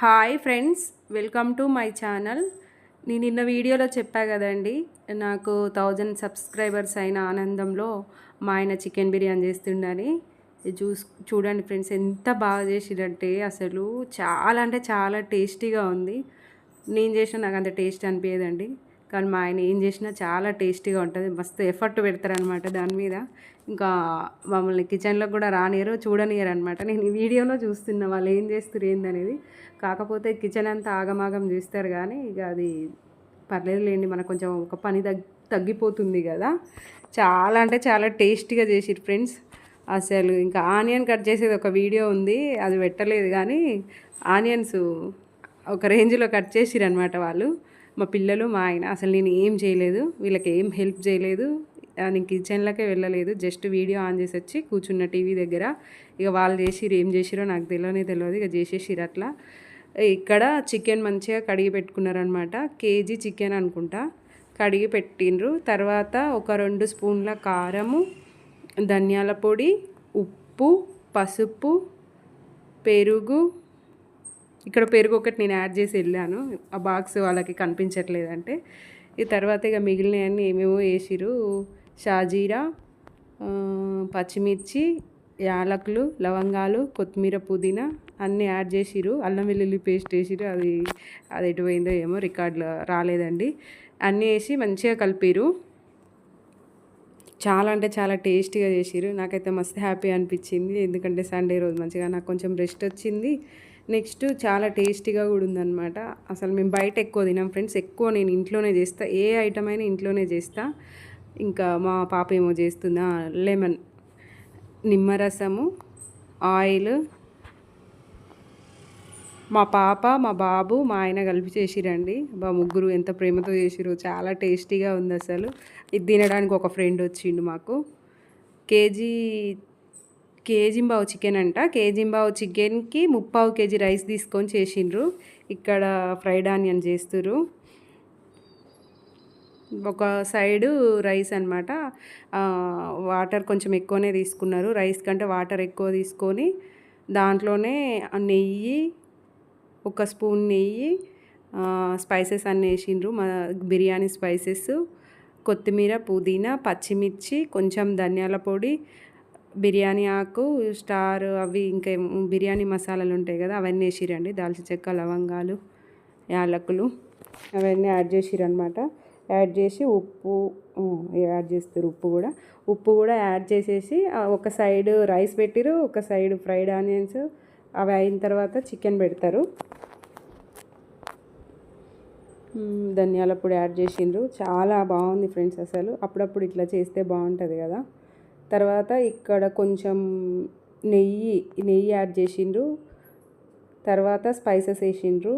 Hi friends welcome to my channel. నేను నిన్న వీడియోలో చెప్పా కదండి నాకు థౌజండ్ సబ్స్క్రైబర్స్ అయిన ఆనందంలో మా ఆయన చికెన్ బిర్యానీ చేస్తుండని. చూస్ చూడండి ఫ్రెండ్స్ ఎంత బాగా చేసిరంటే అసలు చాలా అంటే చాలా టేస్టీగా ఉంది. నేను చేసిన నాకు అంత టేస్ట్ అనిపించదండి కానీ మా ఆయన ఏం చేసినా చాలా టేస్టీగా ఉంటుంది మస్తు ఎఫర్ట్ పెడతారనమాట దాని మీద. ఇంకా మమ్మల్ని కిచెన్లో కూడా రానియరు చూడనియరు అనమాట నేను ఈ వీడియోలో చూస్తున్నా వాళ్ళు ఏం చేస్తారు ఏందనేది. కాకపోతే కిచెన్ అంతా ఆగమాగం చూస్తారు కానీ ఇక అది పర్లేదు లేండి మనకు కొంచెం ఒక పని తగ్ తగ్గిపోతుంది కదా. చాలా అంటే చాలా టేస్టీగా చేసిరు ఫ్రెండ్స్. అసలు ఇంకా ఆనియన్ కట్ చేసేది ఒక వీడియో ఉంది అది పెట్టలేదు కానీ ఆనియన్స్ ఒక రేంజ్లో కట్ చేసిరు అనమాట వాళ్ళు. మా పిల్లలు మా ఆయన అసలు నేను ఏం చేయలేదు వీళ్ళకి ఏం హెల్ప్ చేయలేదు. నేను కిచెన్లోకే వెళ్ళలేదు. జస్ట్ వీడియో ఆన్ చేసి వచ్చి కూర్చున్న టీవీ దగ్గర. ఇక వాళ్ళు చేసిరు ఏం చేసిరో నాకు తెలియనే తెలియదు ఇక చేసేసిరు అట్లా. ఇక్కడ చికెన్ మంచిగా కడిగి పెట్టుకున్నారనమాట కేజీ చికెన్ అనుకుంటా. కడిగి పెట్టిండ్రు. తర్వాత ఒక రెండు స్పూన్ల కారము ధనియాల పొడి ఉప్పు పసుపు పెరుగు. ఇక్కడ పెరుగు ఒకటి నేను యాడ్ చేసి వెళ్ళాను. ఆ బాక్స్ వాళ్ళకి కనిపించట్లేదంటే. ఈ తర్వాత ఇక మిగిలినవన్నీ ఏమేమో వేసిరు షాజీరా పచ్చిమిర్చి యాలకులు లవంగాలు కొత్తిమీర పుదీనా అన్నీ యాడ్ చేసిరు అల్లం వెల్లుల్లి పేస్ట్ వేసిరు అది అది ఎటు పోయిందో ఏమో రికార్డులో రాలేదండి. అన్నీ వేసి మంచిగా కలిపిరు చాలా అంటే చాలా టేస్టీగా చేసిరు నాకైతే మస్తు హ్యాపీ అనిపించింది. ఎందుకంటే సండే రోజు మంచిగా నాకు కొంచెం రెస్ట్ వచ్చింది. నెక్స్ట్ చాలా టేస్టీగా కూడా ఉందన్నమాట. అసలు మేము బయట ఎక్కువ తినాం ఫ్రెండ్స్. ఎక్కువ నేను ఇంట్లోనే చేస్తా. ఏ ఐటమ్ అయినా ఇంట్లోనే చేస్తాను ఇంకా మా పాప ఏమో చేస్తుందా లెమన్ నిమ్మరసము ఆయిల్. మా పాప మా బాబు మా ఆయన కలిపి చేసిరండి. మా ముగ్గురు ఎంత ప్రేమతో చేసిరు చాలా టేస్టీగా ఉంది అసలు. ఇది తినడానికి ఒక ఫ్రెండ్ వచ్చిండు మాకు. కేజీ కేజింబావు చికెన్ అంట. కేజింబావు చికెన్కి ముప్పావు కేజీ రైస్ తీసుకొని చేసిండ్రు. ఇక్కడ ఫ్రైడ్ ఆనియన్ చేస్తురు ఒక సైడు రైస్ అనమాట వాటర్ కొంచెం ఎక్కువనే తీసుకున్నారు. రైస్ కంటే వాటర్ ఎక్కువ తీసుకొని దాంట్లోనే నెయ్యి ఒక స్పూన్ నెయ్యి స్పైసెస్ అన్నీ వేసిండ్రు. మా బిర్యానీ స్పైసెస్ కొత్తిమీర పుదీనా పచ్చిమిర్చి కొంచెం ధనియాల పొడి బిర్యానీ ఆకు స్టార్ అవి ఇంకా బిర్యానీ మసాలాలు ఉంటాయి కదా అవన్నీ వేసిరండి. దాల్చిన చెక్క లవంగాలు యాలకులు అవన్నీ యాడ్ చేసిరనమాట యాడ్ చేసి ఉప్పు యాడ్ చేస్తారు ఉప్పు కూడా. ఉప్పు కూడా యాడ్ చేసేసి ఒక సైడ్ రైస్ పెట్టిరు ఒక సైడ్ ఫ్రైడ్ ఆనియన్స్ అవి అయిన తర్వాత చికెన్ పెడతారు. ధనియాల పొడి యాడ్ చేసిండ్రు. చాలా బాగుంది ఫ్రెండ్స్ అసలు. అప్పుడప్పుడు ఇట్లా చేస్తే బాగుంటుంది కదా. తర్వాత ఇక్కడ కొంచెం నెయ్యి నెయ్యి యాడ్ చేసిండ్రు. తర్వాత స్పైసెస్ వేసిండ్రు.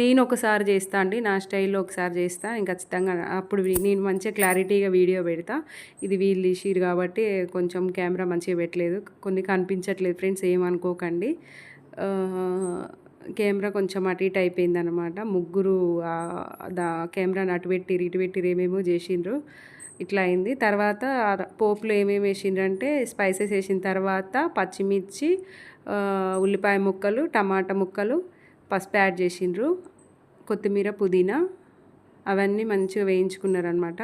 నేను ఒకసారి చేస్తా అండి నా స్టైల్లో ఒకసారి చేస్తా ఇంకా ఖచ్చితంగా అప్పుడు నేను మంచిగా క్లారిటీగా వీడియో పెడతా. ఇది వీళ్ళు తీసిరు కాబట్టి కొంచెం కెమెరా మంచిగా పెట్టలేదు కొన్ని కనిపించట్లేదు ఫ్రెండ్స్ ఏమనుకోకండి కెమెరా కొంచెం అటు ఇటు అయిపోయింది అనమాట ముగ్గురు దా కెమెరాని అటు పెట్టిరు ఇటు పెట్టిరు ఏమేమో చేసిండ్రు ఇట్లా అయింది. తర్వాత పోపులో ఏమేమి వేసిండ్రంటే స్పైసెస్ వేసిన తర్వాత పచ్చిమిర్చి ఉల్లిపాయ ముక్కలు టమాటా ముక్కలు పసుపు యాడ్ చేసిండ్రు కొత్తిమీర పుదీనా అవన్నీ మంచిగా వేయించుకున్నారనమాట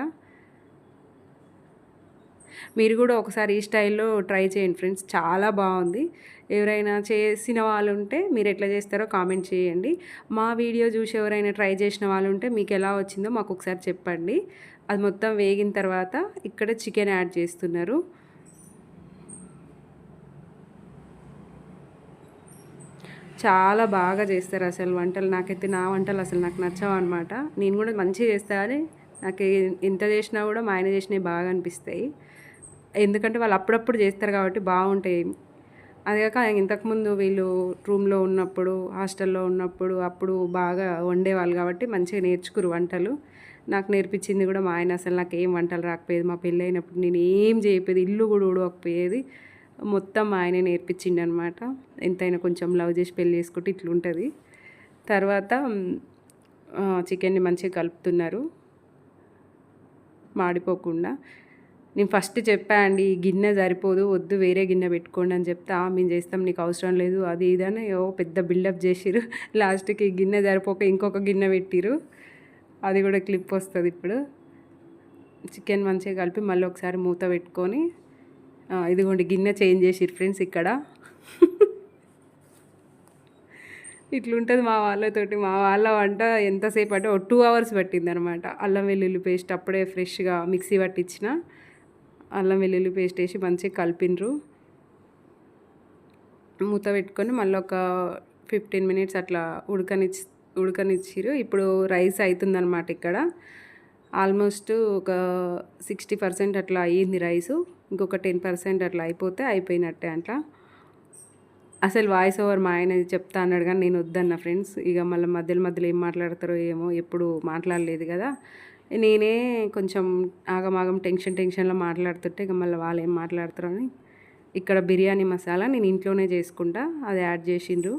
మీరు కూడా ఒకసారి ఈ స్టైల్లో ట్రై చేయండి ఫ్రెండ్స్ చాలా బాగుంది. ఎవరైనా చేసిన వాళ్ళు ఉంటే మీరు ఎట్లా చేస్తారో కామెంట్ చేయండి. మా వీడియో చూసి ఎవరైనా ట్రై చేసిన వాళ్ళు ఉంటే మీకు ఎలా వచ్చిందో మాకు ఒకసారి చెప్పండి. అది మొత్తం వేగిన తర్వాత ఇక్కడ చికెన్ యాడ్ చేస్తున్నారు. చాలా బాగా చేస్తారు అసలు వంటలు. నాకైతే నా వంటలు అసలు నాకు నచ్చవు అనమాట నేను కూడా మంచిగా చేస్తా నాకు ఎంత చేసినా కూడా మా ఆయన చేసినవి బాగా అనిపిస్తాయి. ఎందుకంటే వాళ్ళు అప్పుడప్పుడు చేస్తారు కాబట్టి బాగుంటాయి. అదే కాక ఇంతకుముందు వీళ్ళు రూమ్లో ఉన్నప్పుడు హాస్టల్లో ఉన్నప్పుడు అప్పుడు బాగా వండేవాళ్ళు కాబట్టి మంచిగా నేర్చుకురు వంటలు. నాకు నేర్పించింది కూడా మా ఆయన అసలు నాకు ఏం వంటలు రాకపోయేది. మా పెళ్ళి అయినప్పుడు నేను ఏం చేయకపోయేది ఇల్లు కూడా ఊడవకపోయేది. మొత్తం ఆయన ఆయనే నేర్పించిండు అనమాట ఎంతైనా కొంచెం లవ్ చేసి పెళ్ళి చేసుకుంటే ఇట్లుంటుంది. తర్వాత చికెన్ని మంచిగా కలుపుతున్నారు. మాడిపోకుండా. నేను ఫస్ట్ చెప్పా అండి ఈ గిన్నె సరిపోదు వద్దు వేరే గిన్నె పెట్టుకోండి అని చెప్తా. మేము చేస్తాం నీకు అవసరం లేదు అది ఇదని ఓ పెద్ద బిల్డప్ చేసిరు లాస్ట్కి గిన్నె సరిపోక ఇంకొక గిన్నె పెట్టిరు అది కూడా క్లిప్ వస్తుంది ఇప్పుడు. చికెన్ మంచిగా కలిపి మళ్ళీ ఒకసారి మూత పెట్టుకొని ఇదిగోండి గిన్నె చేంజ్ చేసిరు ఫ్రెండ్స్ ఇక్కడ. ఇట్లుంటుంది మా వాళ్ళతోటి మా వాళ్ళ వంట ఎంతసేపు అంటే ఒక టూ అవర్స్ పట్టింది అనమాట అల్లం వెల్లుల్లి పేస్ట్ అప్పుడే ఫ్రెష్గా మిక్సీ పట్టించిన. అల్లం వెల్లుల్లి పేస్ట్ వేసి మంచిగా కలిపినరు. మూత పెట్టుకొని మళ్ళీ ఒక ఫిఫ్టీన్ మినిట్స్ అట్లా ఉడకనిచ్చి ఉడకనిచ్చిరు ఇప్పుడు రైస్ అవుతుందన్నమాట ఇక్కడ. ఆల్మోస్ట్ ఒక సిక్స్టీ పర్సెంట్ అట్లా అయ్యింది రైసు ఇంకొక టెన్ పర్సెంట్ అట్లా అయిపోతే అయిపోయినట్టే అట్లా అసలు వాయిస్ ఓవర్ మా ఆయన చెప్తా అన్నాడు కానీ నేను వద్దన్న ఫ్రెండ్స్. ఇక మళ్ళీ మధ్యలో మధ్యలో ఏం మాట్లాడతారో ఏమో ఎప్పుడు మాట్లాడలేదు కదా. నేనే కొంచెం ఆగమాగం టెన్షన్ టెన్షన్లో మాట్లాడుతుంటే ఇక మళ్ళీ వాళ్ళు ఏం మాట్లాడతారో అని ఇక్కడ బిర్యానీ మసాలా నేను ఇంట్లోనే చేసుకుంటా అది యాడ్ చేసిండ్రు.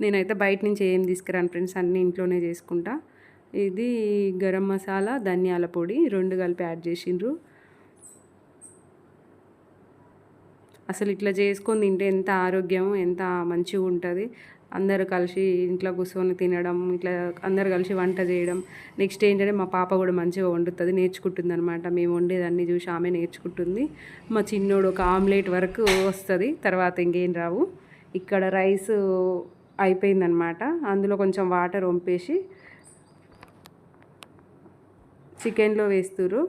నేనైతే బయట నుంచి ఏం తీసుకురాను ఫ్రెండ్స్ అన్నీ ఇంట్లోనే చేసుకుంటా. ఇది గరం మసాలా ధనియాల పొడి రెండు కలిపి యాడ్ చేసిండ్రు. అసలు ఇట్లా చేసుకొని తింటే ఎంత ఆరోగ్యం ఎంత మంచిగా ఉంటుంది. అందరు కలిసి ఇంట్లో కూర్చొని తినడం ఇట్లా అందరు కలిసి వంట చేయడం. నెక్స్ట్ ఏంటంటే మా పాప కూడా మంచిగా వండుతుంది నేర్చుకుంటుంది అనమాట మేము వండేదాన్ని చూసి ఆమె నేర్చుకుంటుంది. మా చిన్నోడు ఒక ఆమ్లెట్ వరకు వస్తుంది తర్వాత ఇంకేం రావు. ఇక్కడ రైస్ అయిపోయిందనమాట అందులో కొంచెం వాటర్ వంపేసి చికెన్లో వేస్తురు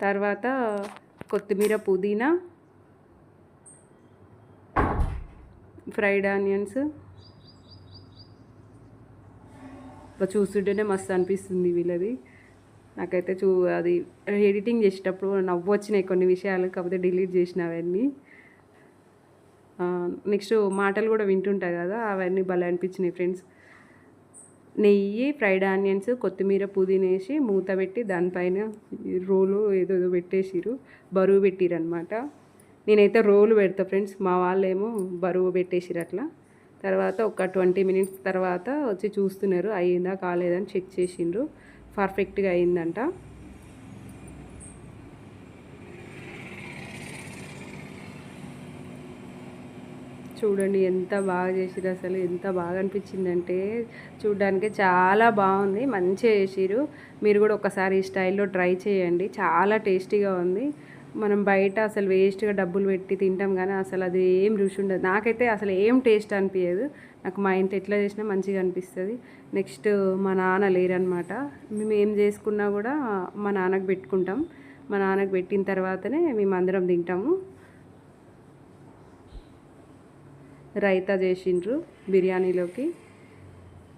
తర్వాత కొత్తిమీర పుదీనా ఫ్రైడ్ ఆనియన్స్. చూస్తుంటేనే మస్తు అనిపిస్తుంది వీళ్ళది. నాకైతే చూ అది ఎడిటింగ్ చేసేటప్పుడు నవ్వు వచ్చినాయి కొన్ని విషయాలు కాకపోతే డిలీట్ చేసిన అవన్నీ. నెక్స్ట్ మాటలు కూడా వింటుంటా కదా అవన్నీ భలే అనిపించినాయి ఫ్రెండ్స్. నెయ్యి ఫ్రైడ్ ఆనియన్స్ కొత్తిమీర పుదీనా వేసి మూత పెట్టి దానిపైన రోలు ఏదో ఏదో పెట్టేసిరు బరువు పెట్టిరు అనమాట నేనైతే రోలు పెడతా ఫ్రెండ్స్. మా వాళ్ళేమో బరువు పెట్టేసిరు అట్లా. తర్వాత ఒక ట్వంటీ మినిట్స్ తర్వాత వచ్చి చూస్తున్నారు. అయ్యిందా కాలేదని చెక్ చేసిండ్రు. పర్ఫెక్ట్గా అయిందంట చూడండి ఎంత బాగా చేసిరు అసలు ఎంత బాగా అనిపించిందంటే చూడడానికి చాలా బాగుంది మంచిగా చేసిరు మీరు కూడా ఒకసారి ఈ స్టైల్లో ట్రై చేయండి చాలా టేస్టీగా ఉంది. మనం బయట అసలు వేస్ట్గా డబ్బులు పెట్టి తింటాం కానీ అసలు అది ఏం రుచి ఉండదు. నాకైతే అసలు ఏం టేస్ట్ అనిపించదు నాకు మా ఇంట్లో ఎట్లా చేసినా మంచిగా అనిపిస్తుంది. నెక్స్ట్ మా నాన్న లేరనమాట మేము ఏం చేసుకున్నా కూడా మా నాన్నకు పెట్టుకుంటాం. మా నాన్నకు పెట్టిన తర్వాతనే మేము అందరం తింటాము. రైతా చేసిండ్రు బిర్యానీలోకి.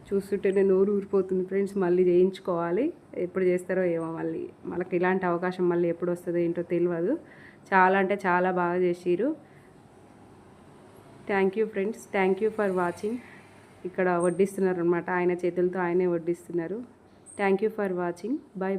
చూస్తుంటేనే నోరు ఊరిపోతుంది ఫ్రెండ్స్ మళ్ళీ చేయించుకోవాలి. ఎప్పుడు చేస్తారో ఏమో మళ్ళీ. మనకి ఇలాంటి అవకాశం మళ్ళీ ఎప్పుడు వస్తుందో ఏంటో తెలియదు చాలా అంటే చాలా బాగా చేసిరు thank you friends thank you for watching ఇక్కడ వడ్డిస్తున్నారు అనమాట ఆయన చేతులతో ఆయనే వడ్డిస్తున్నారు. Thank you for watching bye bye